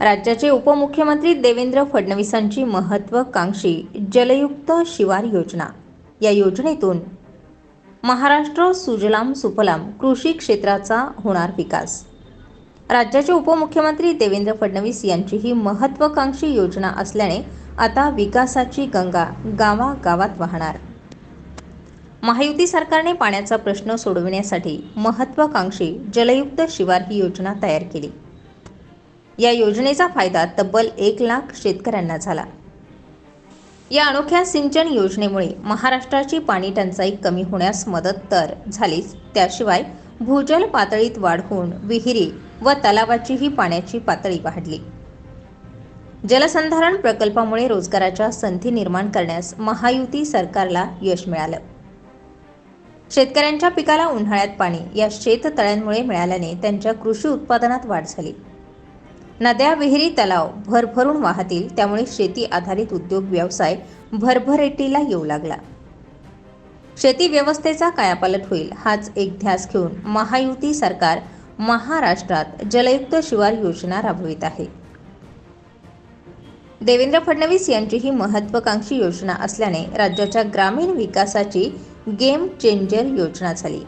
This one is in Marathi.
राज्याचे उपमुख्यमंत्री देवेंद्र फडणवीसांची महत्त्वाकांक्षी जलयुक्त शिवार योजना. या योजनेतून महाराष्ट्र सुजलाम सुफलाम कृषी क्षेत्राचा होणार विकास. राज्याचे उपमुख्यमंत्री देवेंद्र फडणवीस यांची ही महत्त्वाकांक्षी योजना असल्याने आता विकासाची गंगा गावागावात वाहणार. महायुती सरकारने पाण्याचा प्रश्न सोडविण्यासाठी महत्त्वाकांक्षी जलयुक्त शिवार ही योजना तयार केली. या योजनेचा फायदा तब्बल एक लाख शेतकऱ्यांना झाला. या अनोख्या सिंचन योजनेमुळे महाराष्ट्राची पाणी टंचाई कमी होण्यास मदत तर झालीच. त्याशिवाय भूजल पातळीत वाढ होऊन विहिरी व तलावाचीही पाण्याची पातळी वाढली. जलसंधारण प्रकल्पामुळे रोजगाराच्या संधी निर्माण करण्यास महायुती सरकारला यश मिळालं. शेतकऱ्यांच्या पिकाला उन्हाळ्यात पाणी या शेततळ्यांमुळे मिळाल्याने त्यांच्या कृषी उत्पादनात वाढ झाली. नद्या विहिरी तलाव भरभरून वाहतील. त्यामुळे शेती आधारित उद्योग व्यवसाय भरभरेटीला येऊ लागला. शेती व्यवस्थेचा कायापालट होईल. हाच एक ध्यास घेऊन महायुती सरकार महाराष्ट्रात जलयुक्त शिवार योजना राबवित आहे. देवेंद्र फडणवीस यांची ही महत्त्वाकांक्षी योजना असल्याने राज्याच्या ग्रामीण विकासाची गेम चेंजर योजना झाली.